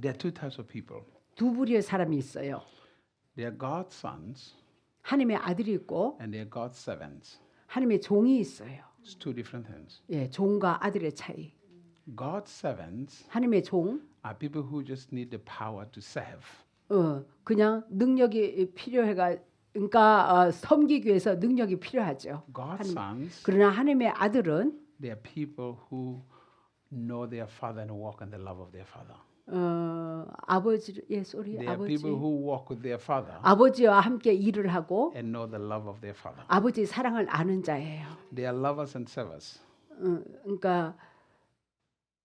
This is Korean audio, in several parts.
There are two types of people. 두 부류의 사람이 있어요. They are God's sons 하나님의 아들이 있고 and they are God's servants. 하나님의 종이 있어요. It's two different things. 예, 종과 아들의 차이. God's servants 하나님의 종, are people who just need the power to serve. 어, 그냥 능력이 필요해가, 그러니까 어, 섬기기 위해서 능력이 필요하죠. God's sons, 그러나 하나님의 아들은 they are people who know their father and walk in the love of their father. 어, 아버지, 예, 소리, They are 아버지, people who walk with their father 아버지와 함께 일을 하고 and know the love of their father. 아버지 사랑을 아는 자예요. They are lovers and servers. 어, 그러니까,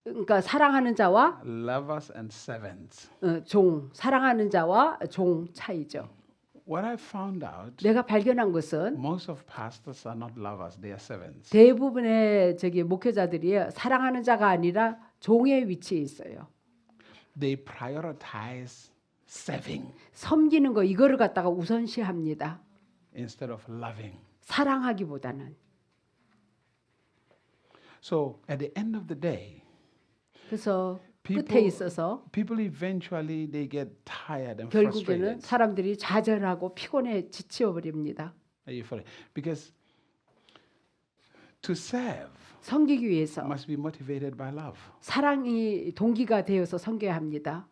그러니까 사랑하는 자와 Lovers and servants. 어, 종, 사랑하는 자와 종 차이죠. What I found out, 내가 발견한 것은 most of pastors are not lovers, they are servants. 대부분의 저기 목회자들이 사랑하는 자가 아니라 종의 위치에 있어요. They prioritize serving 섬기는 거 이거를 갖다가 우선시합니다. instead of loving. 사랑하기보다는. So at the end of the day, 그래서 끝에 People- 있어서 people eventually they get tired and 결국에는 frustrated. 사람들이 좌절하고 피곤해 지쳐 버립니다. Are you following? Because to serve 섬기기 위해서 must be motivated by love, 사랑이 동기가 되어서 섬겨야 합니다.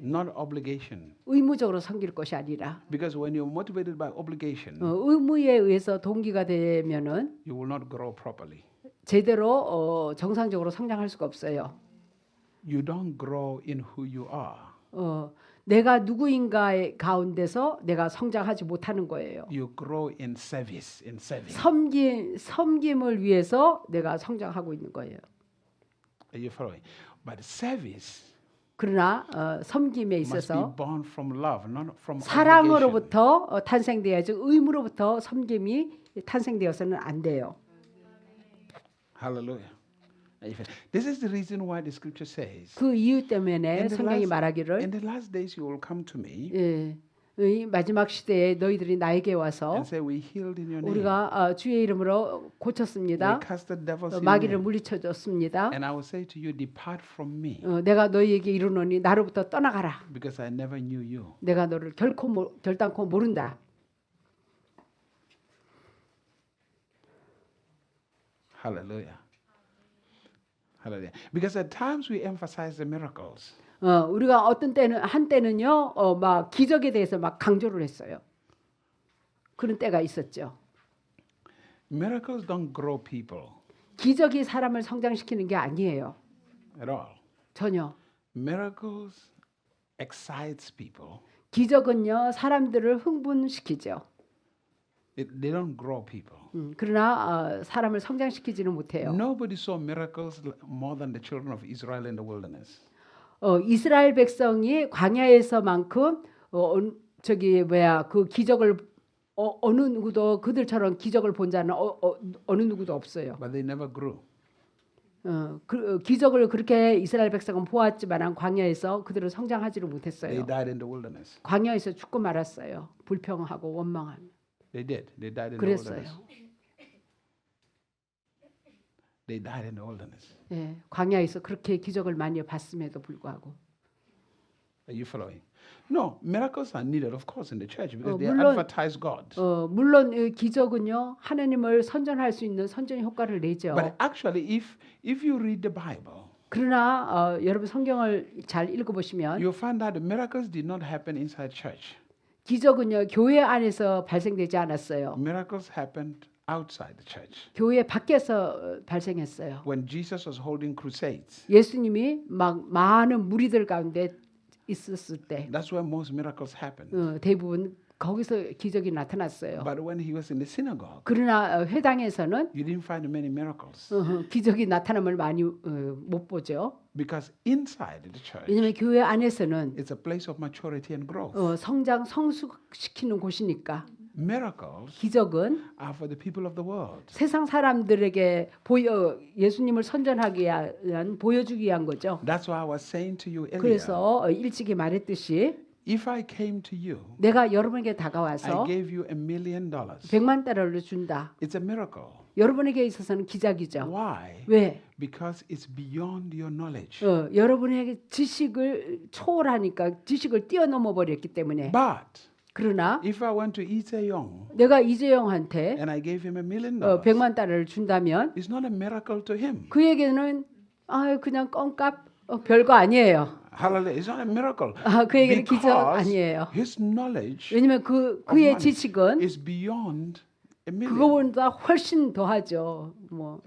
not obligation. 의무적으로 섬길 것이 아니라 Because when you're motivated by obligation, 어, 의무에 의해서 동기가 되면은 you will not grow properly. 제대로 어, 정상적으로 성장할 수가 없어요. You don't grow in who you are. 어, 내가 누구인가의 가운데서 내가 성장하지 못하는 거예요. You grow in service, in serving. 섬김 섬김을 위해서 내가 성장하고 있는 거예요. Are you following? But service 그러나 어, 섬김에 있어서 born from love, not from obligation. 사랑으로부터 어, 탄생돼야지 의무로부터 섬김이 탄생되어서는 안 돼요. Following? This is the reason why the scripture says, 그 이유 in 때문에 the, 성경이 last, 말하기를 in the last days you will come to me 예, 이 마지막 시대에 너희들이 나에게 와서 and say, We healed in your name. 우리가 어, 주의 이름으로 고쳤습니다. 어, 마귀를. 물리쳐줬습니다. And I will say to you, Depart from me, 어, 내가 너희에게 이르노니 나로부터 떠나가라. because I never knew you. 내가 너를 결코 모, 결단코 모른다. Hallelujah. Because at times we emphasize the miracles. 어, 우리가 어떤 때는 한 때는요, 어, 막 기적에 대해서 막 강조를 했어요. 그런 때가 있었죠. Miracles don't grow people 기적이 사람을 성장시키는 게 아니에요. at all. 전혀. Miracles excites people. 기적은요, 사람들을 흥분시키죠. They don't grow people. 음, 그러나 어, 사람을 성장시키지는 못해요. Nobody saw miracles more than the children of Israel in the wilderness. 어, 이스라엘 백성이 광야에서만큼 어, 어, 저기 뭐야 그 기적을 어, 어느 누구도 그들처럼 기적을 본 자는 어, 어, 어느 누구도 없어요. But they never grew. 어, 그, 어, 기적을 그렇게 이스라엘 백성은 보았지만 광야에서 그들은 성장하지를 못했어요. died in the wilderness. 광야에서 죽고 말았어요. 불평하고 원망하며 They did. They died in the 그랬어요. wilderness. They died in the wilderness. 예, 광야에서 그렇게 기적을 많이 봤음에도 불구하고 Are you following? No, miracles are needed, of course, in the church because 어, they 물론- advertise God. 어, 물론 이 기적은요 하나님을 선전할 수 있는 선전 효과를 내죠. But actually, if if you read the Bible, 그러나 어, 여러분 성경을 잘 읽어보시면 you'll find out the miracles did not happen inside church. 기적은요 교회 안에서 발생되지 않았어요. Miracles happened outside the church. 교회 밖에서 어, 발생했어요. When Jesus was holding crusades, 예수님이 막 많은 무리들 가운데 있었을 때 that's where most miracles happened. 어, 대부분 거기서 기적이 나타났어요. But when he was in the synagogue, 그러나 어, 회당에서는 you didn't find many miracles 어, 기적이 나타남을 많이 어, 못 보죠. because inside the church, 왜냐하면 교회 안에서는 it's a place of maturity and growth. 어, 성장 성숙시키는 곳이니까 Miracles 기적은 are for the people of the world. 세상 사람들에게 보여 예수님을 선전하기 위한 보여주기 위한 거죠. That's why I was saying to you earlier. 그래서 어, 일찍이 말했듯이 If I came to you, 내가 여러분에게 I 다가와서 gave you a million dollars. 100만 달러를 준다. It's a miracle. 여러분에게 있어서는 기적이죠. Why? 왜? Because it's beyond your knowledge. 어, 여러분에게 지식을 초월하니까 지식을 뛰어넘어 버렸기 때문에. But 그러나 if I went to Young 내가 이재영한테 and I gave him a million 어, dollars, 100만 달러를 준다면 it's not a miracle to him. 그에게는 아 그냥 껌값 어, 별거 아니에요. Hallelujah. It's not a miracle. 아, 그에게는 기적 Because 아니에요. his knowledge 왜냐면 그 그의 지식은 is beyond a million. 그거보다 훨씬 더하죠. 뭐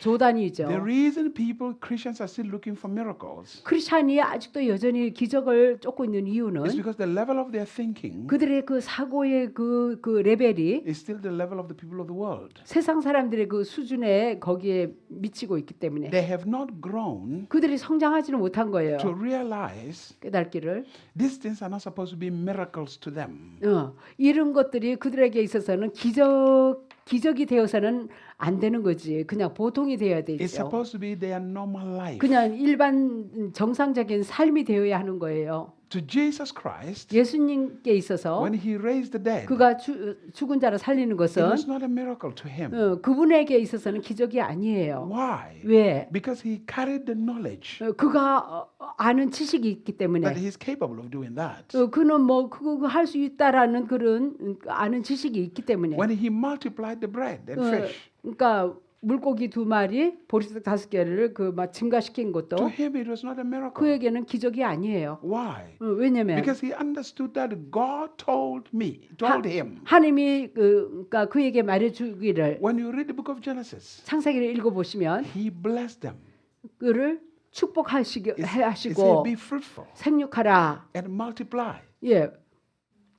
조단위죠. The reason people, Christians, are still looking for miracles 크리스찬이 아직도 여전히 기적을 쫓고 있는 is 이유는 because the level of their thinking 그들의 그 사고의 그, 그 레벨이 is still the level of the people of the world. 세상 사람들의 그 수준에 거기에 미치고 있기 때문에 They have not grown 그들이 성장하지는 못한 거예요. to realize 깨닫기를 these things are not supposed to be miracles to them. 어, 이런 것들이 그들에게 있어서는 기적 기적이 되어서는 안 되는 거지. 그냥 보통이 되어야 It's 되죠. supposed to be their normal life. 그냥 일반 정상적인 삶이 되어야 하는 거예요. To Jesus Christ, 예수님께 있어서 when he raised the dead, 그가 죽- 죽은 자를 살리는 it 것은 was not a miracle to him. 어, 그분에게 있어서는 기적이 아니에요. Why? 왜? Because he carried the knowledge 어, 그가 어, 아는 지식이 있기 때문에 that he's capable of doing that. 어, 그는 뭐 그거 할 수 있다라는 그런 음, 아는 지식이 있기 때문에 When he multiplied the bread and 어, fish, 그러니까 물고기 두 마리 보리떡 다섯 개를 그막 증가시킨 것도 to him it was not a miracle. 그에게는 기적이 아니에요. Why? 어, 왜냐면 Because he understood that God told me, told him. 하나님이 그 그러니까 그에게 말해 주기를 When you read the book of Genesis, 창세기를 읽어 보시면 he blessed them. 그를 축복하시기 He said, 하시고 be fruitful 생육하라. and multiply. 예.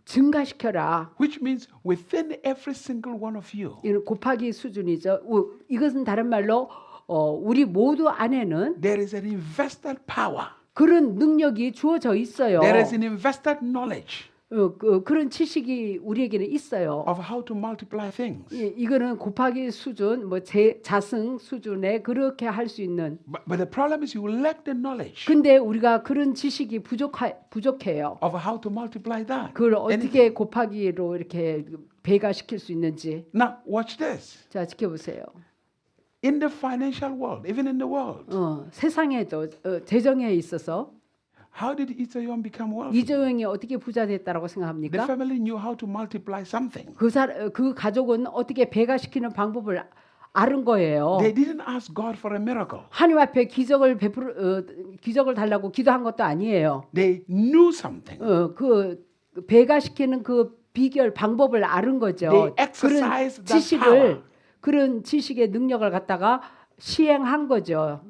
증가시켜라. Which means within every single one of you, 이는 곱하기 수준이죠. 우- 이것은 다른 말로 어, 우리 모두 안에는 there is an invested power. 그런 능력이 주어져 있어요. There is an invested knowledge 어, 그, 그런 지식이 우리에게는 있어요. of how to multiply things. 이, 이거는 곱하기 수준, 뭐 제, 자승 수준에 그렇게 할 수 있는. But, but the problem is you lack the knowledge 근데 우리가 그런 지식이 부족하, 부족해요. of how to multiply that. 그걸 어떻게 곱하기로 이렇게 배가시킬 수 있는지. now watch this. 자 지켜보세요. In the financial world, even in the world, 어, 세상에도 어, 재정에 있어서 how did Itaewon become wealthy? 이재용이 어떻게 부자 됐다라고 The 생각합니까? family knew how to multiply something. 그, 사, 어, 그 가족은 어떻게 배가시키는 방법을 아는 거예요. They didn't ask God for a miracle. 하나님 앞에 기적을 베풀 어, 기적을 달라고 기도한 것도 아니에요. They knew something. 어, 그 배가시키는 그 비결 방법을 아는 거죠. They exercised that 지식을 power. 그런 지식의 능력을 갖다가 시행한 거죠.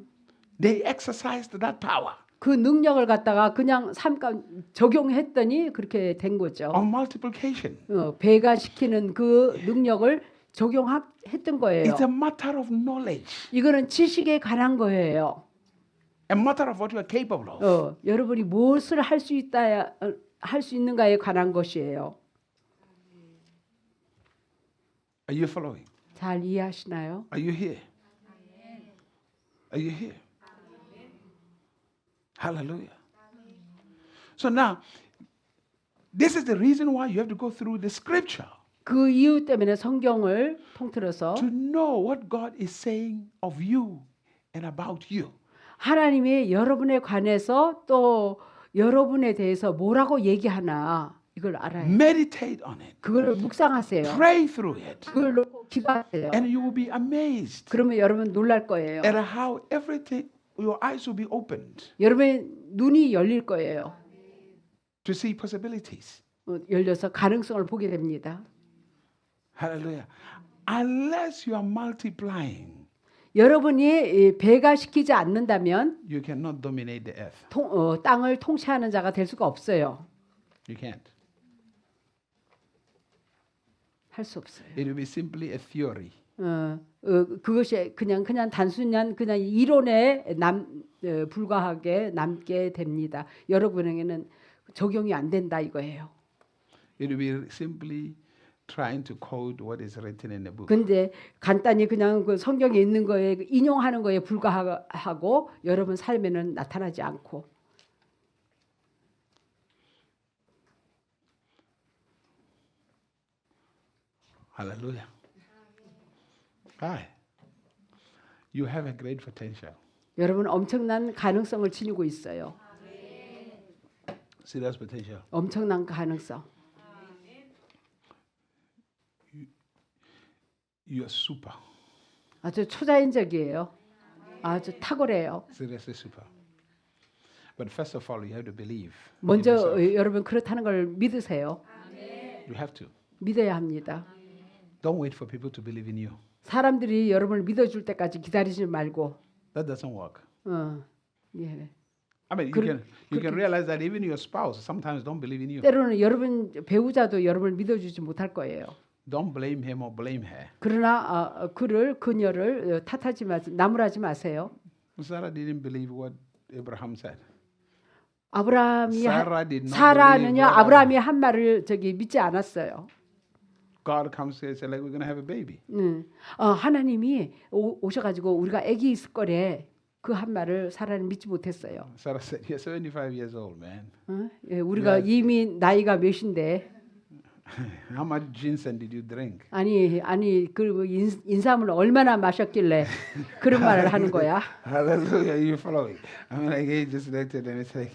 They exercised that power 그 능력을 갖다가 그냥 잠깐 적용했더니 그렇게 된 거죠. of multiplication. 어, 배가 시키는 그 능력을 적용했던 거예요. It's a matter of knowledge, 이거는 지식에 관한 거예요. a matter of what you are capable of. 어, 여러분이 무엇을 할 수 있다 할수 있는가에 관한 것이에요. Are you following? 잘 이해하시나요? Are you here? Are you here? Hallelujah. So now, this is the reason why you have to go through the scripture 그 이유 때문에 성경을 통틀어서 to know what God is saying of you and about you. 하나님이 여러분에 관해서 또 여러분에 대해서 뭐라고 얘기하나 이걸 알아요. Meditate on it, 그걸 묵상하세요. pray through it, 그걸 놓고 기도하세요. and you will be amazed 그러면 여러분 놀랄 거예요. at how everything, your eyes will be opened 여러분의 눈이 열릴 거예요. to see possibilities. 어, 열려서 가능성을 보게 됩니다. Hallelujah. Unless you are multiplying, 여러분이 이 배가시키지 않는다면 you cannot dominate the earth. 통, 어, 땅을 통치하는 자가 될 수가 없어요. You can't. 할 수 없어요. It will be simply a theory. 어, 어, 그것이 그냥 그냥 단순한 그냥 이론에 남 어, 불과하게 남게 됩니다. 여러 분에게는 적용이 안 된다 이거예요. It will be simply trying to code what is written in the book. 근데 간단히 그냥 그 성경에 있는 거에 인용하는 거에 불과하고 여러분 삶에는 나타나지 않고 Hallelujah. Hi. You have a great potential. 여러분 엄청난 가능성을 지니고 있어요. Serious potential. 엄청난 가능성. You are super. 아주 초자연적이에요. 아주 탁월해요. Seriously super. But first of all, you have to believe. 먼저. 어, 여러분 그렇다는 걸 믿으세요. You have to. 믿어야 합니다. Don't wait for people to believe in you. 사람들이 여러분을 믿어줄 때까지 기다리지 말고. That doesn't work. 어, 예. I mean, you 그렇- can you can realize that even your spouse sometimes don't believe in you. 때로는 여러분 배우자도 여러분을 믿어주지 못할 거예요. Don't blame him or blame her. 그러나 아, 어, 그를 그녀를 어, 탓하지 마, 나무라지 마세요. Sarah didn't believe what Abraham said. 아브라함이 하- Sarah did not 사라는요 아브라함이 한 말을 저기 믿지 않았어요. God comes and says, like, we're going to have a baby. 음, 어, 하나님이 오, 오셔가지고 우리가 아기 있을 거래 그 한 말을 사라는 믿지 못했어요. Sarah said, You're 75 years old, man. 어? 예, 우리가 이미 나이가 몇인데 How much ginseng did you drink? 아니 아니 그 인, 인삼을 얼마나 마셨길래 그런 말을 하는 거야. Hallelujah. You following? I mean, like, he just looked at them and said,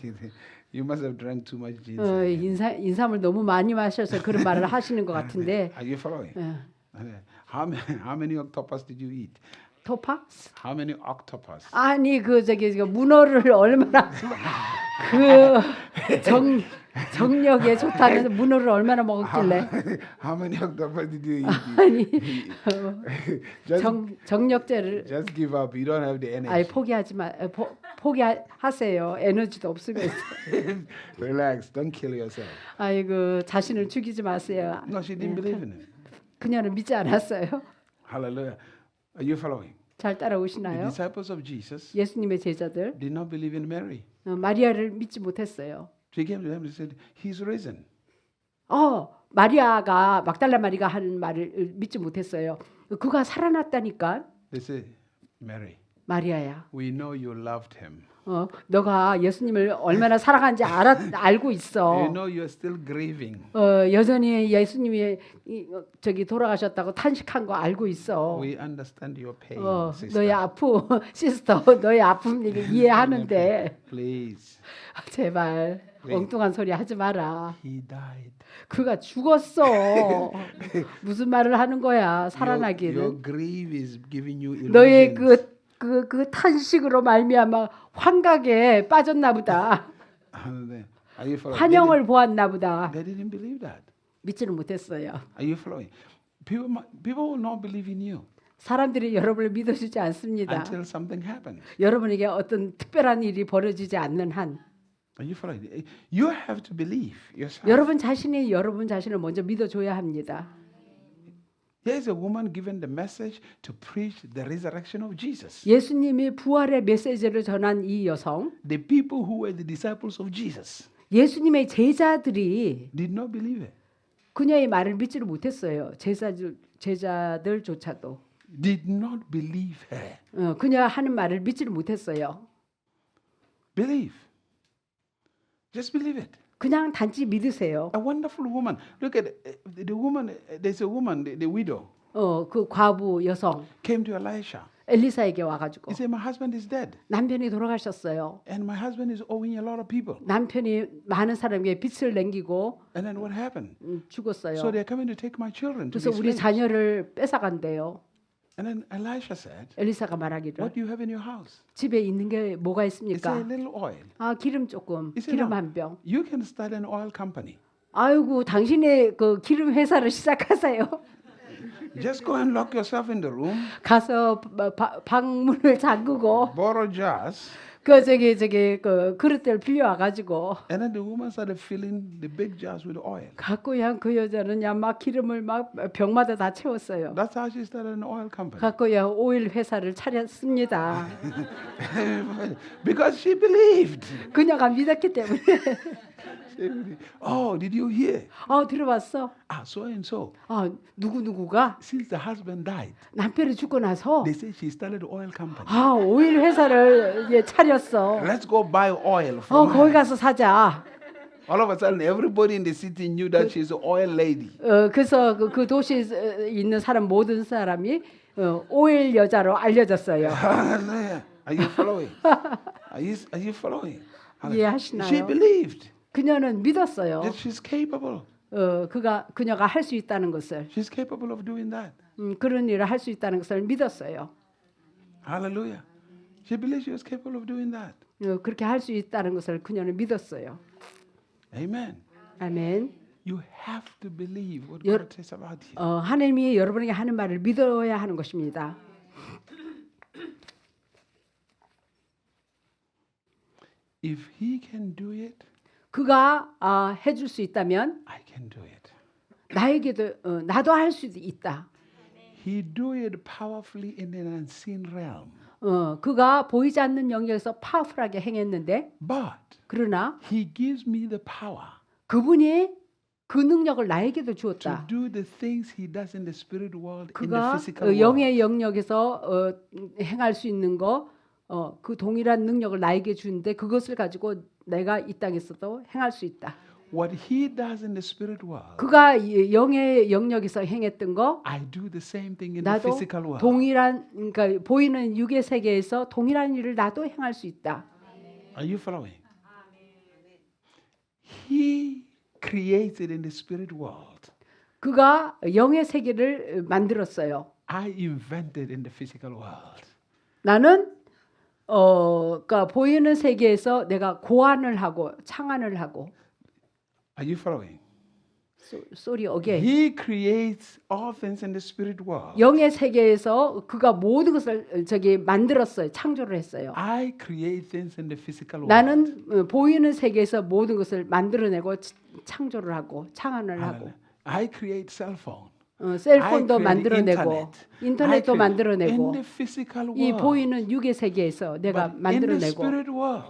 You must have drank too much ginseng. 어, 인사, 인삼을 너무 많이 마셔서 그런 말을 하시는 것 같은데 Are you following? 어, How many, how many octopus did you eat? 토파? How many octopus? 아니 그 저기 저 문어를 얼마나 그 정 정력에 좋다면서 문어를 얼마나 먹었길래 How many octopus did you eat? 아니 just, 정 정력제를 just give up. You don't have the energy. 아예 포기하지 마 어, 포, 포기하세요 에너지도 없으면서 Relax. Don't kill yourself. 아이고 자신을 죽이지 마세요 No, she didn't believe in it. 그녀는 믿지 않았어요 Hallelujah. Are you following? 잘 The 따라오시나요 disciples of Jesus 예수님의 제자들 did not believe in Mary. 어, 마리아를 믿지 못했어요 She came to him and said, He's risen. 어 마리아가 막달라 마리가 하는 말을 믿지 못했어요 그가 살아났다니까 They said, Mary, 마리아야 we know you loved him. 어, 너가 예수님을 얼마나 사랑하는지 알아, 알고 You 있어. know you're still grieving. 어, 여전히 예수님이 이, 어, 저기 돌아가셨다고 탄식한 거 알고 있어. We understand your pain, 어, sister. 너의 아픔, 시스터, 너의 아픔 이게 이해하는데 Please. 제발 네. 엉뚱한 소리 하지 마라. He died. 그가 죽었어. 무슨 말을 하는 거야? Your, your 살아나기는. grief is giving you 너의. 그 그, 그 탄식으로 말미암아 환각에 빠졌나 보다. Are you following? 환영을 보았나 보다. They, didn't, believe that. 믿지는 못했어요. Are you following? People, people will not believe in you 사람들이 여러분을 믿어주지 않습니다. until something happens. 여러분에게 어떤 특별한 일이 벌어지지 않는 한 Are you following? You have to believe yourself. 여러분 자신이 여러분 자신을 먼저 믿어줘야 합니다. 예수님이 부활의 메시지를 전한 이 여성, The people who were the disciples of Jesus 예수님의 제자들이 did not believe it. 그녀의 말을 믿지를 못했어요. 제자들 제자들조차도 Did not believe her. 어, 그녀 하는 말을 믿지를 못했어요. Believe. Just believe it. 그냥 단지 믿으세요. A wonderful woman. Look at uh, the woman. uh, There's a woman, the, the widow, 어, 그 과부 여성 came to Elisha. 엘리사에게 와가지고 He said, "My husband is dead, 남편이 돌아가셨어요. and my husband is owing a lot of people." 남편이 많은 사람에게 빚을 남기고 And then what happened? 음, 죽었어요. So they're coming to take my children to 그래서 우리 slaves. 자녀를 뺏어간대요. And then Elisha said, 엘리사가 말하기를 "What do you have in your house?" 집에 있는 게 뭐가 said, "A 있습니까? little oil." 아 기름 조금, He said, 기름 "No, 한 병. You can start an oil company. 아이고 당신의 그 기름 회사를 시작하세요. Just go and lock yourself in the room, 가서 바- 바- 방문을 잠그고 borrow jars, 그 저기 저기 그 그릇들 빌려와 가지고 and then the woman started filling the big jars with oil. 갖고 그냥 그 여자는 그냥 막 기름을 막 병마다 다 채웠어요. That's how she started an oil company. 갖고 그냥 오일 회사를 차렸습니다. because she believed. 그녀가 믿었기 때문에. Oh, did you hear? 아 들어봤어. Ah, so and so. 아 누구 누구가 Since the husband died, 남편이 죽고 나서 they say she started oil company. 아 오일 회사를 예, 차렸어. Let's go buy oil 어 from 거기 her. 가서 사자. All of a sudden, everybody in the city knew that she's an oil lady. 어 그래서 그, 그 도시에 있는 사람 모든 사람이 어, 오일 여자로 알려졌어요. Hallelujah. Are you following? Are you, are you following? 이해하시나요? She believed 그녀는 믿었어요. that she's capable. 어, 그가 그녀가 할 수 있다는 것을 She's capable of doing that. 음, 그런 일을 할 수 있다는 것을 믿었어요. Hallelujah. She believed she was capable of doing that. 어, 그렇게 할 수 있다는 것을 그녀는 믿었어요. Amen. 아멘. You have to believe what 여- God says about you. 어, 하나님이 여러분에게 하는 말을 믿어야 하는 것입니다. If He can do it, 그가 아, 해줄 수 있다면 I can do it. 나에게도 어, 나도 할 수 있다. He do it powerfully in an unseen realm. 어, 그가 보이지 않는 영역에서 파워풀하게 행했는데 But 그러나 He gives me the power 그분이 그 능력을 나에게도 to 주었다. do the things He does in the spirit world in the 그가 physical 어, world. 영의 영역에서 어, 행할 수 있는 거, 어, 그 동일한 능력을 나에게 주는데 그것을 가지고 내가 이 땅에서도 행할 수 있다. What He does in the spirit world, 그가 이 영의 영역에서 행했던 거, I do the same thing in the physical world. 동일한 그러니까 보이는 육의 세계에서 동일한 일을 나도 행할 수 있다. Are you following? He creates it in the spirit world. 그가 영의 세계를 만들었어요. I invented in the physical world. 나는 어, 그러니까 보이는 세계에서 내가 고안을 하고 창안을 하고 Are you following? 소- 소리 어게 He creates all things in the spirit world. 영의 세계에서 그가 모든 것을 저기 만들었어요. 창조를 했어요. I create things in the physical world. 나는 어, 보이는 세계에서 모든 것을 만들어내고 치- 창조를 하고 창안을 하고 I create cell phone. 어, 셀폰도 만들어내고. 인터넷도 I create- 만들어내고 이. 보이는 육의 세계에서 내가 만들어내고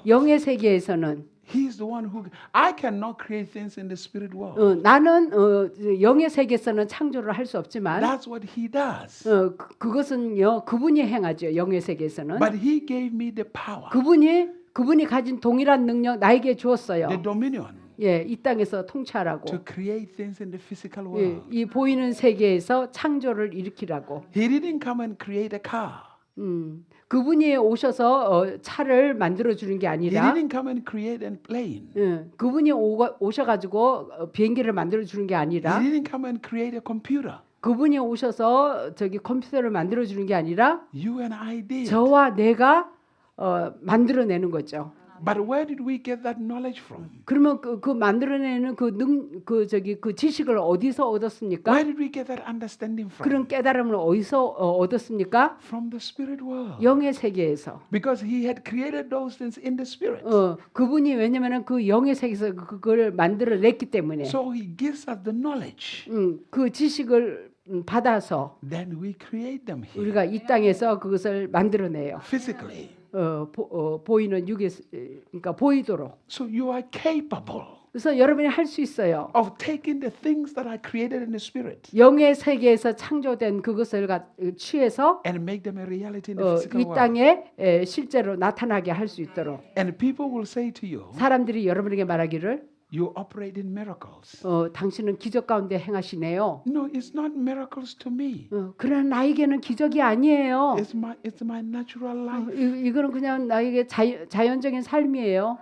영의 세계에서는 He's the one who. I cannot create things in the spirit world. 어, 나는 어, 영의 세계에서는 창조를 할 수 없지만 That's what He does. 어, 그, 그것은요 그분이 행하죠 영의 세계에서는 But He gave me the power, 그분이 그분이 가진 동일한 능력 나에게 주었어요. the dominion 예, 이 땅에서 통치하라고. to create things in the physical 예, world. 이 보이는 세계에서 창조를 일으키라고. He didn't come and create a car. 음, 그분이 오셔서 어, 차를 만들어 주는 게 He 아니라 didn't come and create a plane. 예, 그분이 오가, 오셔가지고 어, 비행기를 만들어 주는 게 He 아니라 didn't come and create a computer. 그분이 오셔서 저기 컴퓨터를 만들어 주는 게 아니라 You and I did. 저와 내가 어, 만들어내는 거죠. But where did we get that knowledge from? 그러면 그, 그 만들어내는 그능그 저기 그 지식을 어디서 얻었습니까? Where did we get that understanding from? 그런 깨달음을 어디서 어, 얻었습니까? From the spirit world. 영의 세계에서. Because he had created those things in the spirit. 어, 그분이 왜냐면은 그 영의 세계에서 그- 그걸 만들어냈기 때문에 So he gives us the knowledge. 음, 그 지식을 음, 받아서 Then we create them here 우리가 이 땅에서 그것을 만들어내요. physically. 어, 보, 어, 보이는 육의 세- 그러니까 보이도록. So you are capable 그래서 여러분이 할 수 있어요. of taking the things that are created in the spirit 영의 세계에서 창조된 그것을 가, 취해서 and make them a reality in the 어, physical 이. 땅에 에, 실제로 나타나게 할 수 있도록 And people will say to you, 사람들이 여러분에게 말하기를 you operate in miracles. 어, 당신은 기적 가운데 행하시네요. No, it's not miracles to me. 어, 그러나 나에게는 기적이 아니에요. It's my it's my natural 어, life. 이, 이거는 그냥 나에게 자, 자연적인 삶이에요.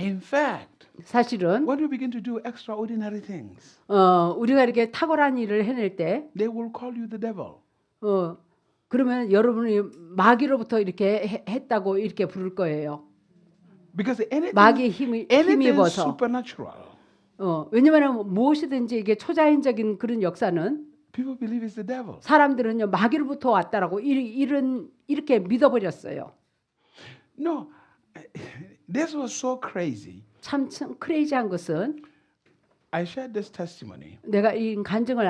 In fact, 사실은 when you begin to do extraordinary things, 어, 우리가 이렇게 탁월한 일을 해낼 때 they will call you the devil. 어, 그러면 여러분이 마귀로부터 이렇게 해- 했다고 이렇게 부를 거예요. Because anything, 마귀의 anything 힘입어서. supernatural, 어, 왜냐하면 무엇이든지 이게 초자연적인 그런 역사는 people believe it's the devil. 사람들은요 마귀로부터 왔다라고 이, 이런 이렇게 믿어버렸어요. No, this was so crazy. 참, 참 크레이지한 것은 I shared this testimony. 내가 이 간증을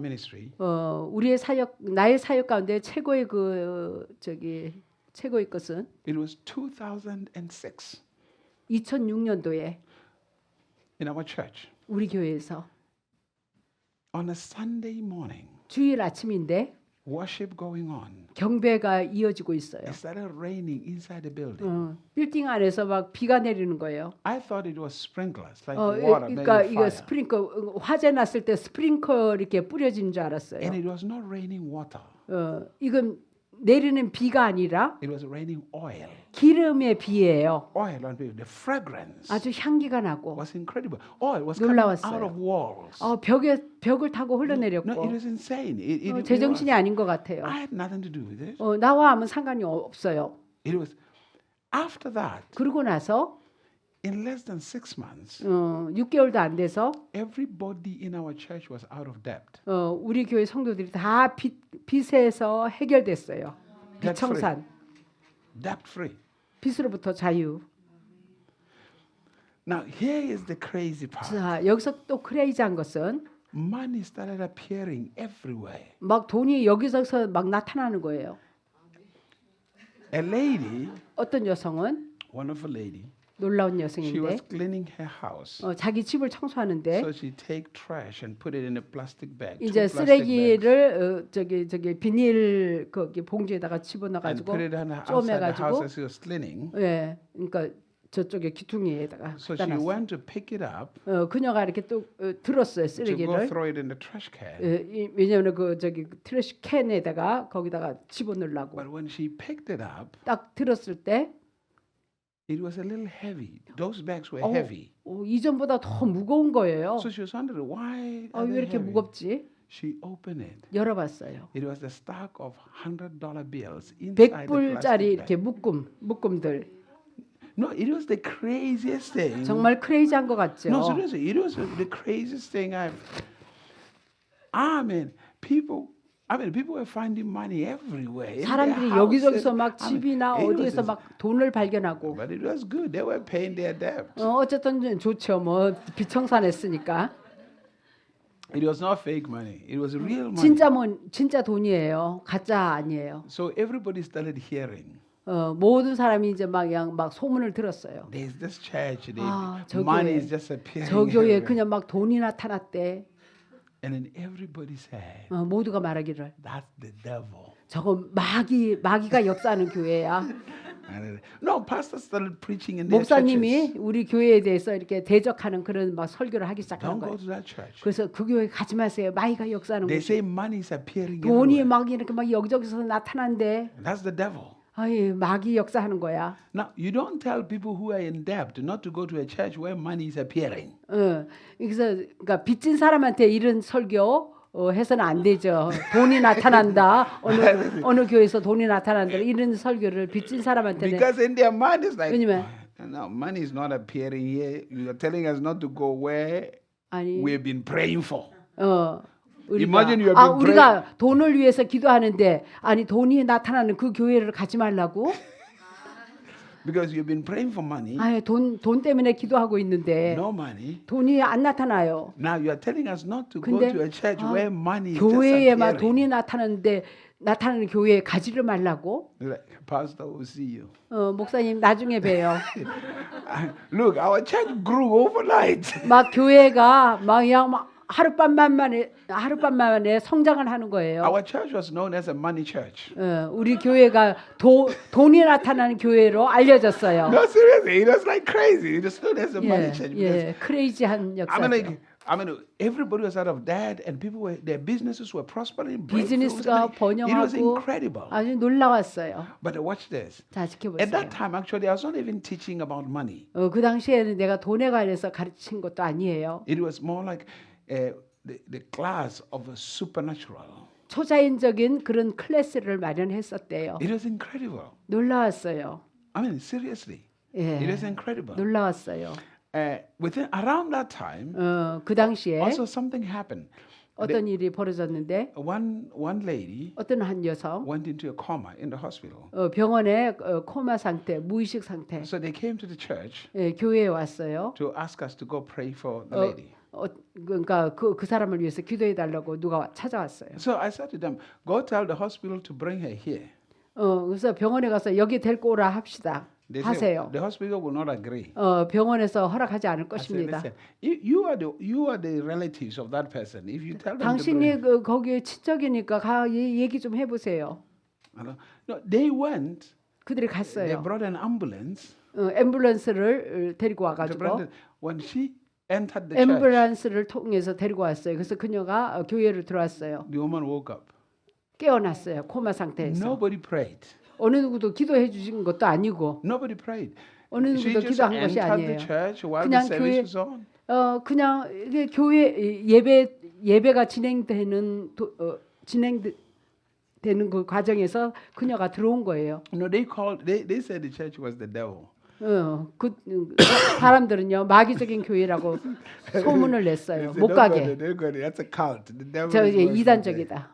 ministry. 어, 우리의 사역 나의 사역 가운데 최고의 그 저기 최고의 것은 It was 2006 2006년도에 in our church 우리 교회에서 on a Sunday morning. 주일 아침인데 worship going on. 경배가 이어지고 있어요. It started raining inside the building. 어, 빌딩 안에서 막 비가 내리는 거예요. I thought it was sprinklers, like 어, water 그러니까 이거 어, 화재 났을 때 스프링클 이렇게 뿌려지는 줄 알았어요. And it was not raining water. 어, 이건 내리는 비가 아니라 It was raining oil. 기름의 비예요. Oil on people. The fragrance 아주 향기가 나고 was incredible. Oil was coming 놀라웠어요. out of walls. 어, 벽에 벽을 타고 No, 흘러내렸고 it was insane. It, it, 어, it 제정신이 was. 아닌 것 같아요. I had nothing to do with it. 어, 나와 하면 상관이 없어요. It was after that, 그러고 나서 in less than six months, 어, 6개월도 안 돼서 everybody in our church was out of debt. 어, 우리 교회 성도들이 다 빚, 빚에서 해결됐어요. Debt 빚청산, Debt free. 빚으로부터 자유. Now, here is the crazy part. 자, 여기서 또 크레이지한 것은 Money started appearing everywhere. 막 돈이 여기저기서 막 나타나는 거예요. A lady, 어떤 여성은 wonderful lady, 놀라운 she 여성인데 was cleaning her house. 어, 자기 집을 청소하는데 So she take trash and put it in a plastic bag. two 이제 plastic bags, 쓰레기를 어, 저기 저기 비닐 거기 봉지에다가 집어넣어 and 가지고 put it on her, outside the 쪼매가지고 house as she was cleaning. 예, 그러니까 저쪽에 기퉁이에다가 So she 갖다 놨어요. went to pick it up 어, 그녀가 이렇게 또 어, 들었어요 to go 쓰레기를. throw it in the trash can. 예, 이- 왜냐하면 그 저기 트래시 캔에다가 거기다가 집어넣으려고 But when she picked it up, 딱 들었을 때 it was a little heavy. Those bags were 어, heavy. 어, 이전보다 더 무거운 거예요. So she was wondering why 어, are 왜 they 이렇게 heavy? 무겁지? She opened it. 열어봤어요. It was the stock of hundred dollar bills inside the 백불짜리 plastic 이렇게 bag. 묶음 묶음들 No, it was the craziest thing. 정말 크레이지한 것 같죠. No, seriously, it was the craziest thing I've. I mean, people. I mean, people were finding money everywhere. in their 사람들이. 여기저기서 막 집이나 어디에서 막 돈을 발견하고 But it was good. They were paying their debt. 어, 어쨌든 좋죠. 뭐 비청산했으니까 It was not fake money. It was real money. 진짜 뭐 진짜 돈이에요. 가짜 아니에요. So everybody started hearing. 어, 모든 사람이 이제 막 그냥 막 소문을 들었어요. There's this church. They, 아, 저 money 교회. is just appearing. 저 everywhere. 그냥 막 돈이 나타났대. And then everybody said, 어, 모두가 말하기를 "That's the devil." 저거 마귀 마귀가 역사하는 교회야. And then- no, pastors started preaching in their 목사님이 churches. 우리 교회에 대해서 이렇게 대적하는 그런 막 설교를 하기 시작한 Don't go 거예요. to that church. 그래서 그 교회 가지 마세요. 마귀가 역사하는 They 곳이 say money is appearing 돈이 everywhere. 막 이렇게 막 여기저기서 나타난대. That's the devil. 아이 마귀 역사하는 거야. Now, you don't tell people who are in debt not to go to a church where money is appearing. 어, 그래서 그러니까 빚진 사람한테 이런 설교 어, 해서는 안 되죠. 돈이 나타난다. 어느 어느 교회에서 돈이 나타난다. 이런 설교를 빚진 사람한테는 Because in their mind, it's like, 왜냐면- "Oh, no, money is not appearing here. You are telling us not to go where 아니 we've been praying for. 어 우리가 Imagine you have 아 been 우리가 돈을 위해서 기도하는데 아니 돈이 나타나는 그 교회를 가지 말라고? Because you've been praying for money, 아예 돈돈 때문에 기도하고 있는데 no money. 돈이 안 나타나요. Now you are telling us not to go 근데 to a church 아, where money is just 교회에만 appearing. 돈이 나타나는데 나타나는 교회에 가지를 말라고? Like, Pastor will see you. 어, 목사님 나중에 봬요. Look, our church grew overnight. 막 교회가 막 그냥 막 하룻밤만 만에 하룻밤 만에 성장을 하는 거예요. Our church was known as a money church. 어, 우리 교회가 도, 돈이 나타나는 교회로 알려졌어요. No, seriously, it was like crazy. It was known as a money 예, church. 예, 크레이지한 I mean, 역사죠. like, I mean, everybody was out of debt, and people were their businesses were prospering. 비즈니스가 and It was 번영하고 incredible. 아주 놀라웠어요. But watch this. 자 At 지켜보세요. that time, actually, I was not even teaching about money. 어, 그 당시에는 내가 돈에 관해서 가르친 것도 아니에요. It was more like uh, the, the class of a supernatural. 초자연적인 그런 클래스를 마련했었대요. It was incredible. 놀라웠어요. I mean, seriously, it 예, was incredible. 놀라웠어요. Uh, within around that time, 어, 그 당시에 also something happened. 어떤 일이 벌어졌는데 One one lady 어떤 한 여성 went into a coma in the hospital. 어, 병원에 어, 코마 상태, 무의식 상태, So they came to the church 예, 교회에 왔어요. to ask us to go pray for the 어, lady. 어, 그러니까 그, 그 사람을 위해서 기도해 달라고 누가 찾아왔어요. So I said to them, go tell the hospital to bring her here. 어, 그래서 병원에 가서 여기 데리고 오라 합시다. They say 하세요. the hospital will not agree. 어, 병원에서 허락하지 않을 I said, 것입니다. listen, you, are the you are the relatives of that person. If you tell them to 당신이 그, 거기에 친척이니까 가 얘- 얘기 좀 해보세요. bring, no, they went. 그들이 They 갔어요. brought an ambulance. 어, 앰뷸런스를 어, 데리고 They 와가지고 when she 앰뷸런스를 통해서 데리고 왔어요. 그래서 그녀가 어, 교회를 들어왔어요. the woman woke up. 깨어났어요. 코마 상태에서. Nobody prayed. 어느 누구도 기도해 주신 것도 아니고 Nobody prayed. 어느 누구도 기도한 것이 아니에요. 그냥 교회-. 어 그냥 교회 이- 예배 예배가 진행되는 도, 어, 진행 되는 그 과정에서 그녀가 들어온 거예요. No, they called. They, they said the church was the devil. 어, 그 음, 사람들은요 마귀적인 교회라고 소문을 냈어요. 못 "Don't go 가게. 저 이제 working there." 이단적이다.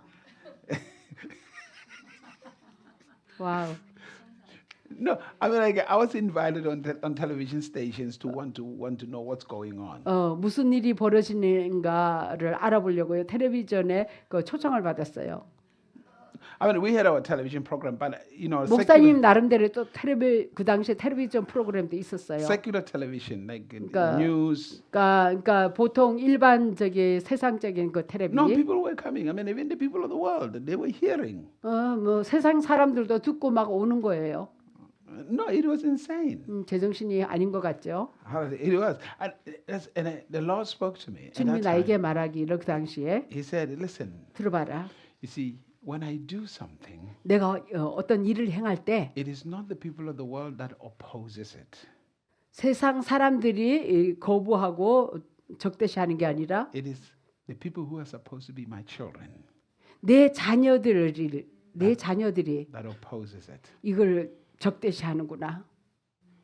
와우. No, I mean, like, I was invited on te- on television stations to want to want to know what's going on. 어, 무슨 일이 벌어지는가를 알아보려고요. 텔레비전에 그 초청을 받았어요. I mean, we had our television program, but you know, 목사님 secular, 나름대로 또 텔레비 그 당시에 텔레비전 프로그램도 있었어요. secular television, like uh, 그러니까- news. 그러니까, 그러니까 보통 일반적인 세상적인 그 텔레비 No, people were coming. I mean, even the people of the world, they were hearing. 어, 뭐 세상 사람들도 듣고 막 오는 거예요. No, it was insane. 음, 제정신이 아닌 것 같죠. It was, and, and uh, the Lord spoke to me. 주님이. 나에게 말하기를 그 당시에 He said, "Listen, 들어봐라. you see, when I do something, 내가 어, 어떤 일을 행할 때 it is not the people of the world that opposes it. 세상 사람들이 이, 거부하고 적대시하는 게 아니라 It is the people who are supposed to be my children 내 자녀들이 내 자녀들이 that opposes it. 이걸 적대시하는구나.